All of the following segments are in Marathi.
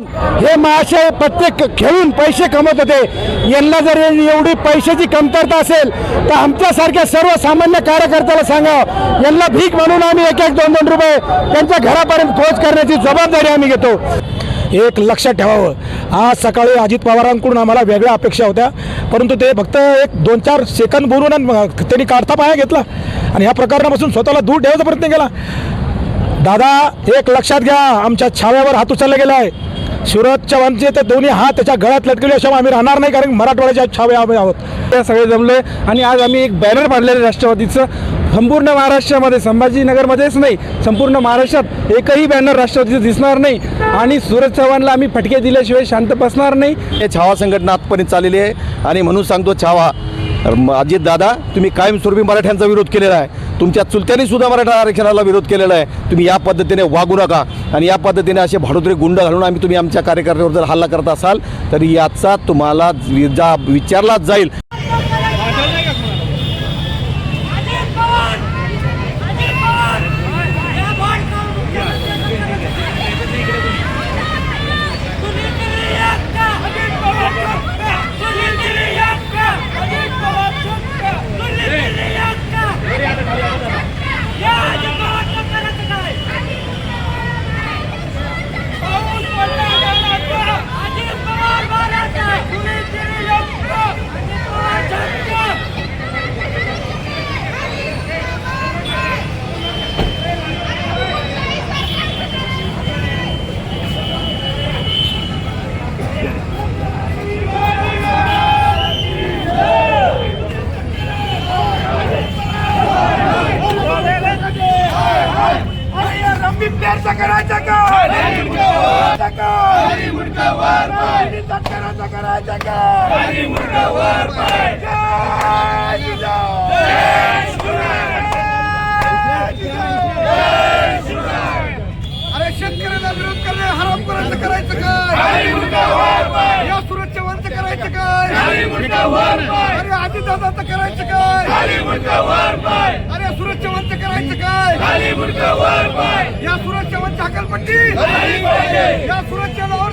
हे महाशय प्रत्येक खेळून पैसे कमवत होते. यांना जर एवढी पैशाची कमतरता असेल तर आमच्यासारख्या सर्वसामान्य कार्यकर्त्याला सांगावं यांना भीक म्हणून आम्ही एक एक दोन दोन रुपये त्यांच्या घरापर्यंत पोहोच करण्याची जबाबदारी आम्ही घेतो. एक लक्षात ठेवावं. आज सकाळी अजित पवारांकडून आम्हाला वेगळ्या अपेक्षा होत्या. परंतु ते फक्त एक दोन चार सेकंद बोलून आणि त्यांनी काढता पाया घेतला. आणि ह्या प्रकरणापासून स्वतःला दूर ठेवायचा प्रयत्न केला. दादा एक लक्षात घ्या. आमच्या छाव्यावर हात उचलला गेला आहे शिवराज चव्हाणचे ते दोन्ही हात त्याच्या गळ्यात लटकले अशा आम्ही राहणार नाही कारण मराठवाड्याच्या छाव्या आम्ही आहोत. ते सगळे जमले आणि आज आम्ही एक बॅनर पाडलेलं राष्ट्रवादीचं. संपूर्ण महाराष्ट्रामध्ये संभाजीनगरमध्येच नाही संपूर्ण महाराष्ट्रात एकही बॅनर राष्ट्रवादीचं दिसणार नाही. आणि सूरज चव्हाणला आम्ही फटके दिल्याशिवाय शांत बसणार नाही. हे छावा संघटना आजपर्यंत चाललेली आहे. आणि म्हणून सांगतो छावा. अजित दादा तुम्ही कायमस्वरूपी मराठ्यांचा विरोध केलेला आहे. तुमच्या चुलत्यांनी सुद्धा मराठा आरक्षणाला विरोध केलेला आहे. तुम्ही या पद्धतीने वागू नका. आणि या पद्धतीने असे भाडोत्री गुंड घालून आम्ही तुम्ही आमच्या कार्यकर्त्यावर जर हल्ला करत असाल तर याचा तुम्हाला विचारला जाईल अजित पवार अजित पवार या बॉल सुनील गिरी यांचा अजित पवार चुपका सुनील गिरी यांचा अजित पवार चुपका सुनील गिरी यांचा या अजित पवारचं करायचं काय पाऊस पडला गावाचा. अजित पवार मारायचा सुनील गिरी यांचा अजित पवार चुपका रंबी प्लेअरचा करायचा का करायचा का करायचा करायचा का जय अरे शेतकऱ्याला विरोध करणे हराम करायचं करायचं काय या सुरज चव्हाणचं करायचं काय अरे अजितदादाचं करायचं काय अरे सुरज चव्हाणचं करायचं काय या सुरज चव्हाणची हकालपट्टी या सुरज चव्हाणावर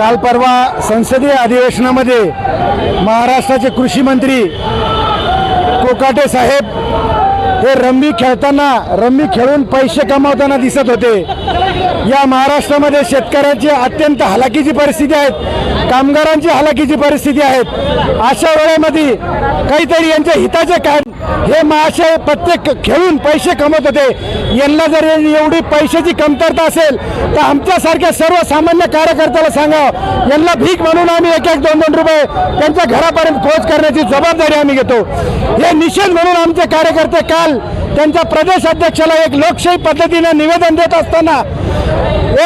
काल परवा संसदीय अधिवेशनामध्ये महाराष्ट्राचे कृषी मंत्री कोकाटे साहेब हे रम्मी खेळताना रम्मी खेळून पैसे कमावताना दिसत होते. या महाराष्ट्रामध्ये शेतकऱ्यांची अत्यंत हलाखीची परिस्थिती आहेत कामगारांची हलाखीची परिस्थिती आहेत. अशा वेळेमध्ये काहीतरी यांच्या हिताचे काय हे महाशय प्रत्येक खेळून पैसे कमवत होते. यांना जर एवढी पैशाची कमतरता असेल तर आमच्यासारख्या सर्वसामान्य कार्यकर्त्याला सांगा यांना भीक म्हणून आम्ही एक एक दोन दोन रुपये त्यांच्या घरापर्यंत पोहोच करण्याची जबाबदारी आम्ही घेतो. हे निषेध म्हणून आमचे कार्यकर्ते काल त्यांच्या प्रदेश अध्यक्षाला एक लोकशाही पद्धतीने निवेदन देत असताना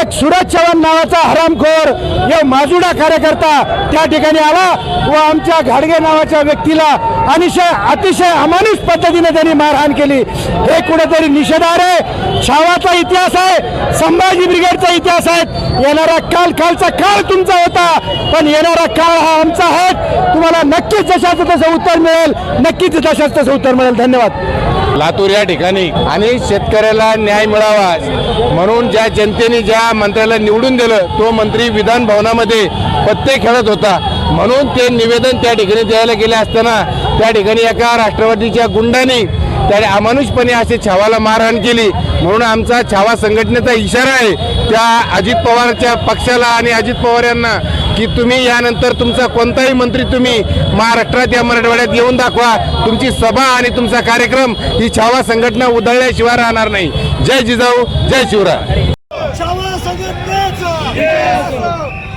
एक सुरज चव्हाण नावाचा हरामखोर या माजुडा कार्यकर्ता त्या ठिकाणी आला व आमच्या घाडगे नावाच्या व्यक्तीला अनिशय अतिशय अमानुष पद्धतीने त्यांनी मारहाण केली. हे कुठेतरी निषेधार आहे. छावाचा इतिहास आहे. संभाजी ब्रिगेडचा इतिहास आहे. येणारा काल कालचा काळ तुमचा होता पण येणारा काळ हा आमचा आहे. तुम्हाला नक्कीच जशाचं तसं उत्तर मिळेल. नक्कीच जशाचं तसं उत्तर मिळेल. धन्यवाद. लातूर या ठिकाणी. आणि शेतकऱ्याला न्याय मिळावा. म्हणून ज्या जनतेने ज्या मंत्र्याला निवडून दिलं तो मंत्री विधान भवनामध्ये पत्ते खेळत होता. म्हणून ते निवेदन त्या ठिकाणी द्यायला गेले असताना त्या ठिकाणी एका राष्ट्रवादीच्या गुंडाने त्याने अमानुषपणे असे छावाला मारहाण केली. म्हणून आमचा छावा संघटनेचा इशारा आहे त्या अजित पवारच्या पक्षाला आणि अजित पवार यांना की तुम्ही यानंतर तुमचा कोणताही मंत्री तुम्ही महाराष्ट्रात या मराठवाड्यात येऊन दाखवा. तुमची सभा आणि तुमचा कार्यक्रम ही छावा संघटना उधळल्याशिवाय राहणार नाही. जय जिजाऊ जय शिवराय. छावा संघटनेचा.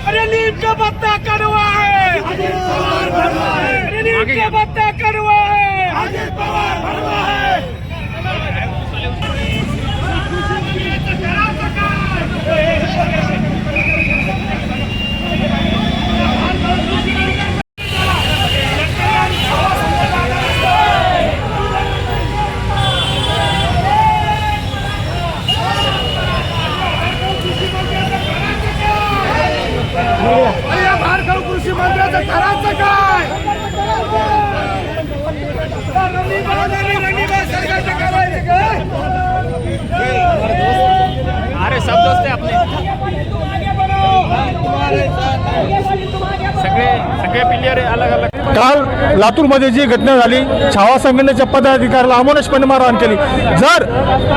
अरे का पत्ता है अरे का पत्ता બે પ્લેયરે અલગ અલગ काल लातूरमध्ये जी घटना झाली छावा संघटनेच्या पदाधिकाऱ्याला अमानुषपणे मारहाण केली. जर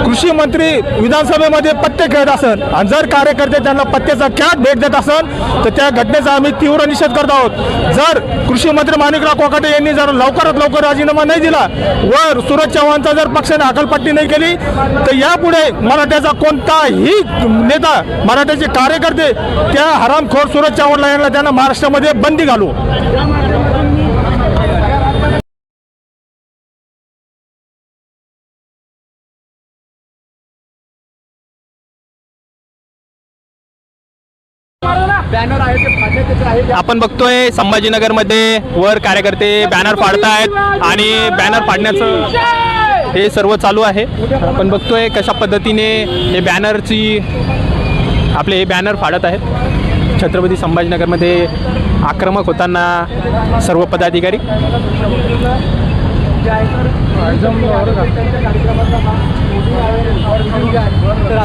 कृषी मंत्री विधानसभेमध्ये पत्ते खेळत असेल आणि जर कार्यकर्ते त्यांना पत्त्याचा खेळ भेट देत असेल तर त्या घटनेचा आम्ही तीव्र निषेध करत आहोत. जर कृषी मंत्री माणिकराव कोकाटे यांनी जर लवकरात लवकर राजीनामा नाही दिला व सुरज चव्हाणचा जर पक्षाने हकालपट्टी नाही केली तर यापुढे मराठ्याचा कोणताही नेता मराठ्याचे कार्यकर्ते त्या हरामखोर सुरज चव्हाणला यांना त्यांना महाराष्ट्रामध्ये बंदी घालू. आपण बघतोय संभाजीनगरमध्ये वर कार्यकर्ते बॅनर फाडतायत आणि बॅनर फाडण्याचं हे सर्व चालू आहे. आपण बघतोय कशा पद्धतीने हे बॅनरची आपले हे बॅनर फाडत आहेत. छत्रपती संभाजीनगरमध्ये आक्रमक होताना सर्व पदाधिकारी.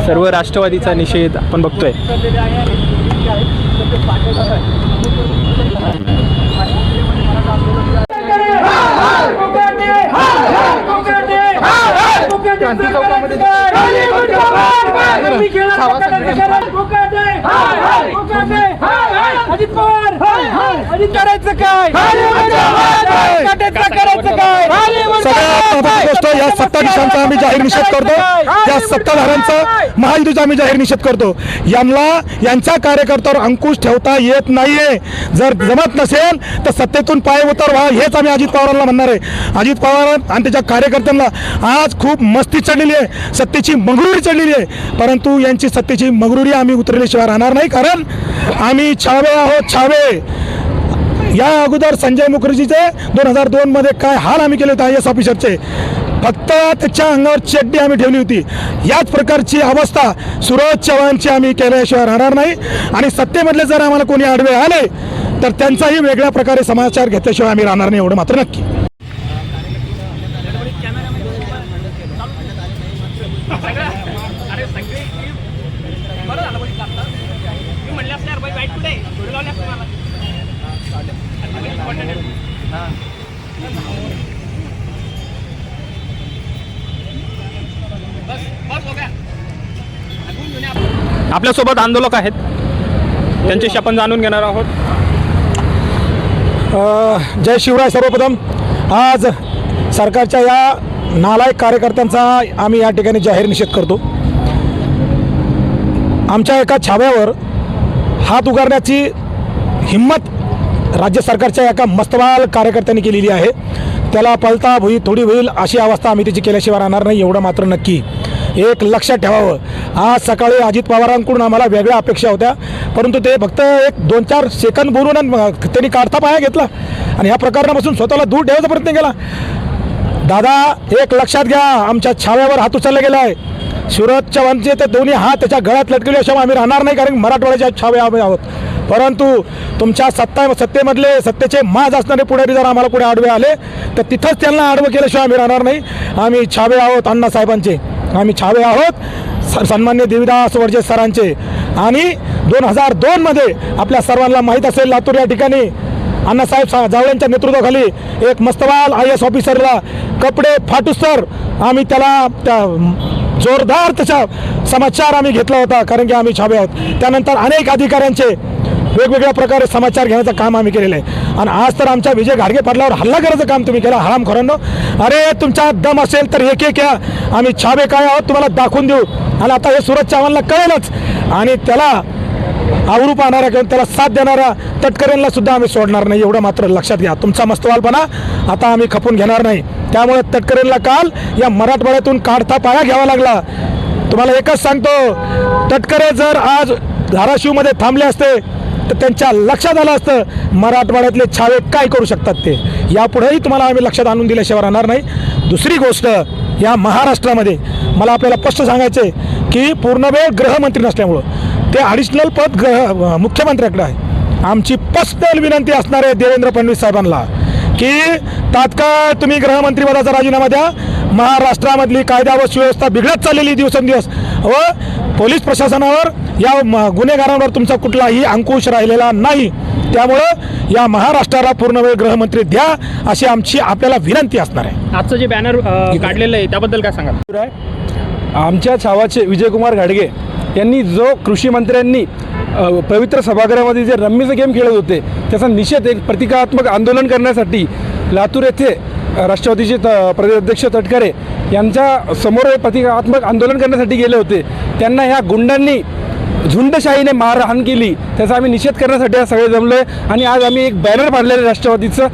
सर्व राष्ट्रवादीचा निषेध आपण बघतोय. करायचं काय करायचं काय गोष्ट या सत्ताधीशांचा आम्ही जाहीर निषेध करतो. या सत्ताधाऱ्यांचा महायुतीचा आम्ही जाहीर निषेध करतो. यांना यांच्या कार्यकर्त्यावर अंकुश ठेवता येत नाहीये. जर जमत नसेल तर सत्तेतून पाय उतर व्हा. हेच आम्ही अजित पवारांना म्हणणार आहे. अजित पवार आणि त्याच्या कार्यकर्त्यांना आज खूप मस्ती चढलेली आहे. सत्तेची मगरुरी चढलेली आहे. परंतु यांची सत्तेची मगरुरी आम्ही उतरल्याशिवाय राहणार नाही. कारण आम्ही छावे आहोत छावे. या अगोदर संजय मुखर्जीचे दोन हजार दोन मध्ये काय हाल आम्ही केले होते आय एस ऑफिसरचे. फक्त त्याच्या अंगावर चड्डी आम्ही ठेवली होती. याच प्रकारची अवस्था सुरज चव्हाणची आम्ही केल्याशिवाय राहणार नाही. आणि सत्तेमधले जर आम्हाला कोणी आडवे आले तर त्यांचाही वेगळ्या प्रकारे समाचार घेतल्याशिवाय आम्ही राहणार नाही एवढं मात्र नक्की. आपल्यासोबत आंदोलक आहेत. त्यांच्याशी आपण जाणून घेणार आहोत. जय शिवराय सर्वप्रथम. आज सरकारच्या या नालायक कार्यकर्त्यांचा आम्ही या ठिकाणी जाहीर निषेध करतो. आमच्या एका छाव्यावर हात उगारण्याची हिंमत राज्य सरकारच्या एका मस्तवाल कार्यकर्त्यांनी केलेली आहे. त्याला पलता भुई थोडी होईल अशी अवस्था आम्ही त्याची केल्याशिवाय राहणार नाही एवढं मात्र नक्की. एक लक्षात ठेवावं. आज सकाळी अजित पवारांकडून आम्हाला वेगळ्या अपेक्षा होत्या. परंतु ते फक्त एक दोन चार सेकंद बोलून आणि मग त्यांनी काढता पाया घेतला. आणि ह्या प्रकरणापासून स्वतःला दूर ठेवायचा प्रयत्न केला. दादा एक लक्षात घ्या आमच्या छाव्यावर हात उचलला गेला आहे सुरत चव्हाणचे ते दोन्ही हात त्याच्या गळ्यात लटकल्याशिवाय आम्ही राहणार नाही कारण मराठवाड्याच्या छावे आम्ही आहोत. परंतु तुमच्या सत्ता सत्तेमधले सत्तेचे माज असणारे पुढारी जर आम्हाला पुढे आडवे आले तर तिथंच त्यांना आडवं केल्याशिवाय आम्ही राहणार नाही. आम्ही छावे आहोत अण्णासाहेबांचे. आम्ही छावे आहोत. सन्मान्य देविदास वरजे सरांचे. आणि दोन हजार दोनमध्ये आपल्या सर्वांना माहीत असेल लातूर या ठिकाणी अण्णासाहेब सा- जावळेंच्या नेतृत्वाखाली एक मस्तवाल आय एस ऑफिसरला कपडे फाटूसर आम्ही त्याला त्या जोरदार त्याचा समाचार आम्ही घेतला होता कारण की आम्ही छावे आहोत. त्यानंतर अनेक अधिकाऱ्यांचे वेगवेगळ्या प्रकारे समाचार घेण्याचं काम आम्ही केलेलं आहे. आणि आज तर आमच्या विजय घाडगे पाटलावर हल्ला करायचं काम तुम्ही केलं हरामखोरांनो. अरे तुमचा दम असेल तर एक एक या आम्ही छाबे काय आहोत तुम्हाला दाखवून देऊ. आणि आता हे सुरज चव्हाणला कळेलच. आणि त्याला आवरू पाहणारा किंवा त्याला साथ देणारा तटकऱ्यांना सुद्धा आम्ही सोडणार नाही. एवढं मात्र लक्षात घ्या. तुमचा मस्तवालपणा आता आम्ही खपून घेणार नाही. त्यामुळे तटकऱ्यांना काल या मराठवाड्यातून काढता पाया घ्यावा लागला. तुम्हाला एकच सांगतो. तटकरे जर आज धाराशिवमध्ये थांबले असते तर त्यांच्या लक्षात आलं असतं मराठवाड्यातले छावे काय करू शकतात ते. यापुढेही तुम्हाला आम्ही लक्षात आणून दिल्याशिवाय राहणार नाही. दुसरी गोष्ट या महाराष्ट्रामध्ये मला आपल्याला स्पष्ट सांगायचं आहे की पूर्णवेळ गृहमंत्री नसल्यामुळं ते ॲडिशनल पद ग्रह मुख्यमंत्र्याकडे आहे. आमची पर्सनल विनंती असणार आहे देवेंद्र फडणवीस साहेबांना की तात्काळ तुम्ही गृहमंत्रीपदाचा राजीनामा द्या. महाराष्ट्रामधली कायदा व सुव्यवस्था बिघडत चाललेली दिवसेंदिवस व पोलीस प्रशासनावर या गुन्हेगारांवर तुमचा कुठलाही अंकुश राहिलेला नाही. त्यामुळं या महाराष्ट्राला पूर्णवेळ गृहमंत्री द्या अशी आमची आपल्याला विनंती असणार आहे. आजचं जे बॅनर काढलेलं आहे त्याबद्दल काय सांगा आमच्या छावाचे विजयकुमार घाडगे यांनी जो कृषी मंत्र्यांनी पवित्र सभागृहामध्ये जे रम्मीचे गेम खेळत होते त्याचा निषेध एक प्रतिकात्मक आंदोलन करण्यासाठी लातूर येथे राष्ट्रवादीचे त प्रदेशाध्यक्ष तटकरे यांच्या समोर हे प्रतिकात्मक आंदोलन करण्यासाठी गेले होते. त्यांना ह्या गुंडांनी झुंडशाहीने मारहाण केली. त्याचा आम्ही निषेध करण्यासाठी आज सगळे जमलो आहे आणि आज आम्ही एक बॅनर पाडलेलं आहे राष्ट्रवादीचं.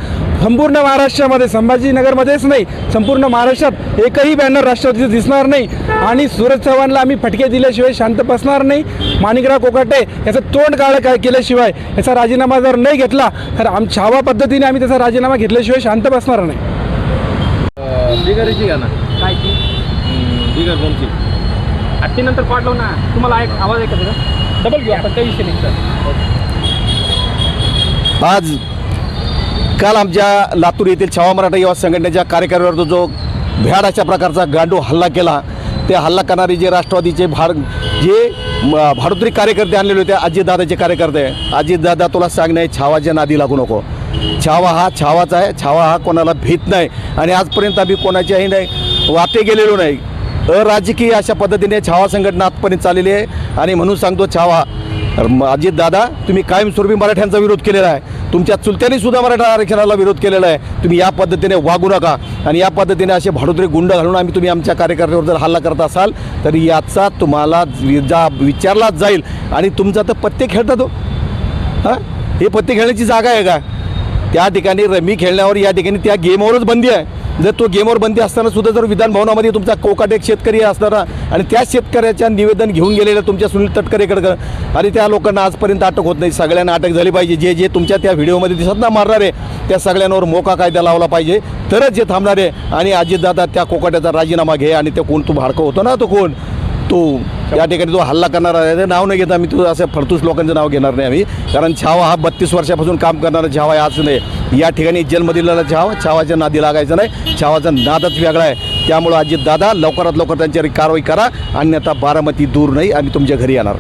संपूर्ण महाराष्ट्रामध्ये संभाजीनगरमध्येच नाही संपूर्ण महाराष्ट्रात एकही बॅनर राष्ट्रवादीचं दिसणार नाही. आणि सूरज चव्हाणला आम्ही फटके दिल्याशिवाय शांत बसणार नाही. माणिकराव कोकाटे याचं तोंड काळं काय केल्याशिवाय याचा राजीनामा जर नाही घेतला तर आम छावा पद्धतीने आम्ही त्याचा राजीनामा घेतल्याशिवाय शांत बसणार नाही. आठशे नंतर पाठ लावू ना. तुम्हाला एक आवाज ऐकत का डबल घेऊ आपण काही विषय नाही आज काल आमच्या लातूर येथील छावा मराठा युवा संघटनेच्या कार्यकर्त्यावर जो भ्याड अशा प्रकारचा गांडू हल्ला केला ते हल्ला करणारे जे राष्ट्रवादीचे भार जे म- भाडोत्री कार्यकर्ते आणलेले होते अजितदादाचे कार्यकर्ते. अजितदादा तुला सांग नाही छावाच्या नादी लागू नको. छावा हा छावाचा आहे छावा हा कोणाला भीत नाही. आणि आजपर्यंत आम्ही कोणाच्याही नाही वाटे गेलेलो नाही. अराजकीय अशा पद्धतीने छावा संघटना आजपर्यंत चाललेली आहे. आणि म्हणून सांगतो छावा. अजित दादा तुम्ही कायमस्वरूपी मराठ्यांचा विरोध केलेला आहे. तुमच्या चुलत्यांनी सुद्धा मराठा आरक्षणाला विरोध केलेला आहे. तुम्ही या पद्धतीने वागू नका. आणि या पद्धतीने असे भाडोत्री गुंड घालून आम्ही तुम्ही आमच्या कार्यकर्त्यावर जर हल्ला करत असाल तर याचा तुम्हाला जा विचारलाच जाईल. आणि तुमचा तर पत्ते खेळता तो हो. हां? हे पत्ते खेळण्याची जागा आहे का? त्या ठिकाणी रमी खेळण्यावर या ठिकाणी त्या गेमवरच बंदी आहे. जर तो गेमवर बंदी असताना सुद्धा जर विधानभवनामध्ये तुमचा कोकाट एक शेतकरी असताना आणि त्या शेतकऱ्याच्या निवेदन घेऊन गेलेलं तुमच्या सुनील तटकरेकडं आणि त्या लोकांना आजपर्यंत अटक होत नाही. सगळ्यांना अटक झाली पाहिजे. जे जे तुमच्या त्या व्हिडिओमध्ये दिसत ना मारणारे त्या सगळ्यांवर मोका कायदा लावला पाहिजे. तरच जे थांबणारे आणि अजितदादा त्या कोकाट्याचा राजीनामा घे आणि ते कोण? तू भाडकं होतो ना तो कोण? तो या ठिकाणी जो हल्ला करणारा आहे ते नाव नाही घेता आम्ही. तुझं असं फडतूस लोकांचं नाव घेणार नाही आम्ही. कारण छावा हा बत्तीस वर्षापासून काम करणारा छावा आहे आज नाही. या ठिकाणी जन्म दिलेला छावा छावाच्या नादी लागायचं नाही. छावाचा नादच वेगळा आहे. त्यामुळं अजित दादा लवकरात लवकर त्यांच्यावर कारवाई करा. अन्यथा बारामती दूर नाही. आम्ही तुमच्या घरी येणार.